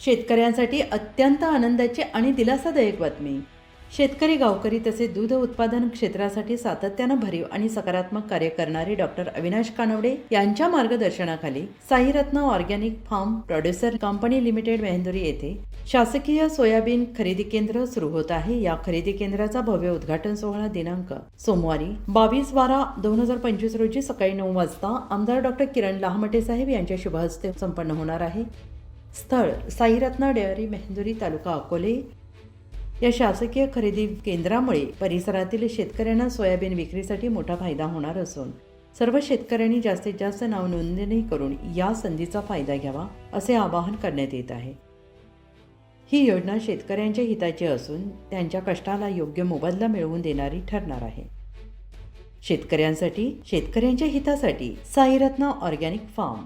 शेतकऱ्यांसाठी अत्यंत आनंदाची आणि दिलासादायक बातमी. शेतकरी गावकरी तसेच दूध उत्पादन क्षेत्रासाठी सातत्यानं भरीव आणि सकारात्मक कार्य करणारे डॉक्टर अविनाश कानवडे यांच्या मार्गदर्शनाखाली Sairatna organic farm producer company limited Mehanduri येथे शासकीय सोयाबीन खरेदी केंद्र सुरू होत आहे. या खरेदी केंद्राचा भव्य उद्घाटन सोहळा दिनांक सोमवारी बावीस बारा दोन हजार पंचवीस रोजी सकाळी नऊ वाजता आमदार डॉक्टर किरण लहामटे साहेब यांच्या शुभ हस्ते संपन्न होणार आहे. स्थळ साईरत्न डेअरी मेहंदुरी तालुका अकोले. या शासकीय खरेदी केंद्रामुळे परिसरातील शेतकऱ्यांना सोयाबीन विक्रीसाठी मोठा फायदा होणार असून सर्व शेतकऱ्यांनी जास्तीत जास्त नाव नोंदणी करून या संधीचा फायदा घ्यावा असे आवाहन करण्यात येत आहे. ही योजना शेतकऱ्यांच्या हिताची असून त्यांच्या कष्टाला योग्य मोबदला मिळवून देणारी ठरणार आहे. शेतकऱ्यांसाठी शेतकऱ्यांच्या हितासाठी साईरत्न ऑर्गॅनिक फार्म.